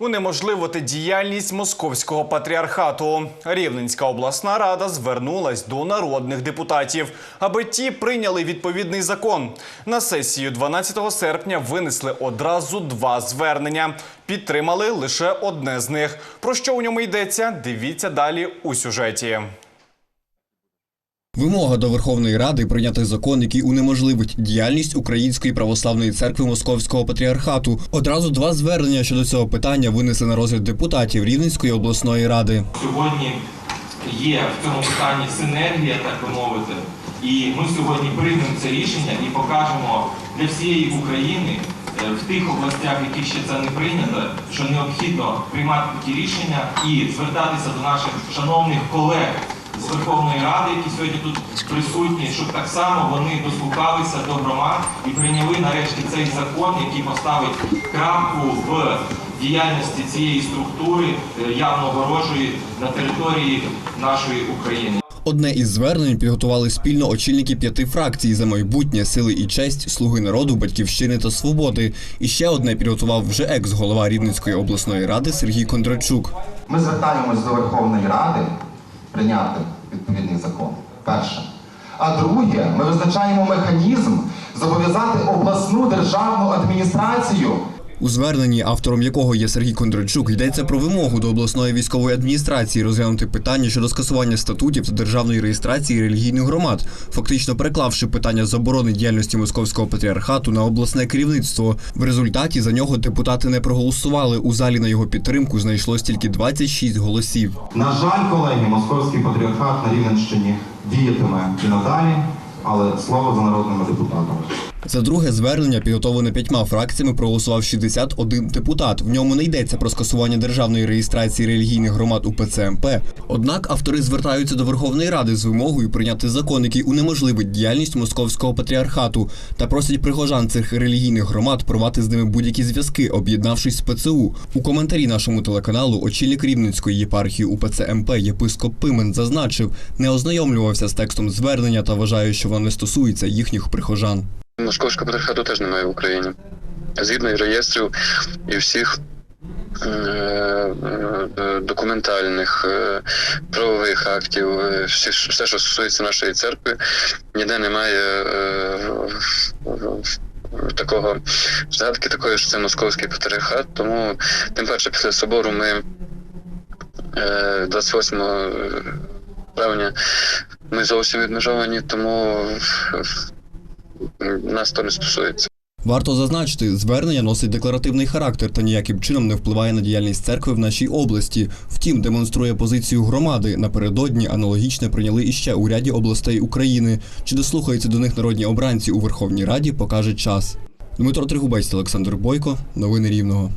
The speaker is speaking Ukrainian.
Унеможливити діяльність московського патріархату. Рівненська обласна рада звернулась до народних депутатів, аби ті прийняли відповідний закон. На сесію 12 серпня винесли одразу два звернення. Підтримали лише одне з них. Про що у ньому йдеться? Дивіться далі у сюжеті. Вимога до Верховної Ради прийняти закон, який унеможливить діяльність Української православної церкви Московського патріархату. Одразу два звернення щодо цього питання винесли на розгляд депутатів Рівненської обласної ради. Сьогодні є в цьому питанні синергія, так би мовити, і ми сьогодні приймемо це рішення і покажемо для всієї України е, в тих областях, яких ще це не прийнято, що необхідно приймати такі рішення і звертатися до наших шановних колег з Верховної Ради, які сьогодні тут присутні, щоб так само вони дослухалися до громад і прийняли нарешті цей закон, який поставить крапку в діяльності цієї структури е, явно ворожої на території нашої України. Одне із звернень підготували спільно очільники п'яти фракцій за майбутнє, сили і честь, слуги народу, батьківщини та свободи. І ще одне підготував вже екс-голова Рівненської обласної ради Сергій Кондрачук. Ми звертаємось до Верховної Ради прийняти відповідний закон. Перше. А друге, ми визначаємо механізм зобов'язати обласну державну адміністрацію У зверненні, автором якого є Сергій Кондрачук, йдеться про вимогу до обласної військової адміністрації розглянути питання щодо скасування статутів та державної реєстрації релігійних громад, фактично переклавши питання заборони діяльності московського патріархату на обласне керівництво. В результаті за нього депутати не проголосували. У залі на його підтримку знайшлось тільки 26 голосів. На жаль, колеги, московський патріархат на Рівненщині діятиме і надалі, але слово за народними депутатами. За друге звернення, підготовлене п'ятьма фракціями, проголосував 61 депутат. В ньому не йдеться про скасування державної реєстрації релігійних громад у ПЦМП. Однак автори звертаються до Верховної Ради з вимогою прийняти закон, який унеможливить діяльність московського патріархату, та просять прихожан цих релігійних громад порвати з ними будь-які зв'язки, об'єднавшись з ПЦУ. У коментарі нашому телеканалу очільник Рівненської єпархії УПЦ МП єпископ Пимен зазначив, не ознайомлювався з текстом звернення та вважає, що воно не стосується їхніх прихожан. Московського патріархату теж немає в Україні. Згідно і реєстрів і всіх е, е, документальних е, правових актів, все, що стосується нашої церкви, ніде немає такого згадки такої, що це московський патріархат. Тому тим паче після собору ми е, 28 травня ми зовсім відмежовані, тому нас то не стосується. Варто зазначити, звернення носить декларативний характер та ніяким чином не впливає на діяльність церкви в нашій області. Втім, демонструє позицію громади. Напередодні аналогічне прийняли іще у ряді областей України. Чи дослухаються до них народні обранці у Верховній Раді, покаже час. Дмитро Тригубець, Олександр Бойко. Новини Рівного.